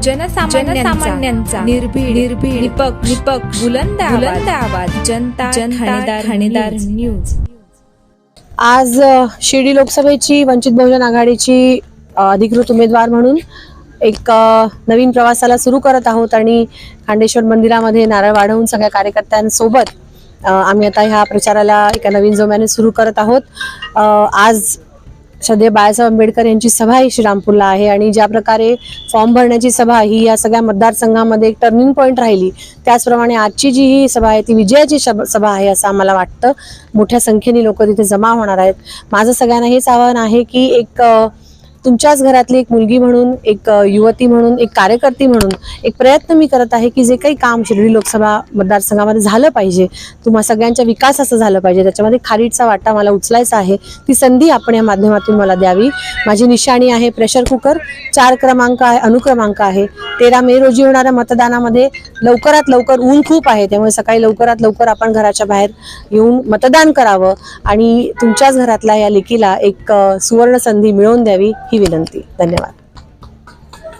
जनसामान्यांचा निर्भीड निर्भीड निपक्ष निपक्ष बुलंद बुलंद आवाज. जनता जनता ठाणेदार न्यूज. आज शिर्डी लोकसभेची वंचित बहुजन आघाडीची अधिकृत उमेदवार म्हणून एक नवीन प्रवासाला सुरू करत आहोत आणि खांडेश्वर मंदिरामध्ये नारळ वाढवून सगळ्या कार्यकर्त्यांसोबत आम्ही आता ह्या प्रचाराला एका नवीन जोम्याने सुरू करत आहोत. आज सध्या बाळासाहेब आंबेडकर यांची सभा ही श्रीरामपूरला आहे आणि ज्या प्रकारे फॉर्म भरण्याची सभा ही या सगळ्या मतदारसंघामध्ये एक टर्निंग पॉईंट राहिली त्याचप्रमाणे आजची जी ही सभा आहे ती विजयाची शब- सभा आहे असं आम्हाला वाटतं. मोठ्या संख्येने लोक तिथे जमा होणार आहेत. माझं सगळ्यांना हेच आवाहन आहे की एक तुमच्याच घरातली एक मुलगी म्हणून एक युवती म्हणून एक कार्यकर्ती म्हणून एक प्रयत्न मी करत आहे की जे काही काम शिर्डी लोकसभा मतदारसंघामध्ये झालं पाहिजे तुम्हा सगळ्यांच्या विकासाचं झालं पाहिजे त्याच्यामध्ये खारीडचा वाटा मला उचलायचा आहे ती संधी आपण या माध्यमातून मला द्यावी. माझी निशाणी आहे प्रेशर कुकर चार क्रमांक आहे अनुक्रमांक आहे. तेरा मे रोजी होणाऱ्या मतदानामध्ये लवकरात लवकर ऊन खूप आहे त्यामुळे सकाळी लवकरात लवकर आपण घराच्या बाहेर येऊन मतदान करावं आणि तुमच्याच घरातल्या या लेकीला एक सुवर्ण संधी मिळवून द्यावी. ही विनंती. धन्यवाद.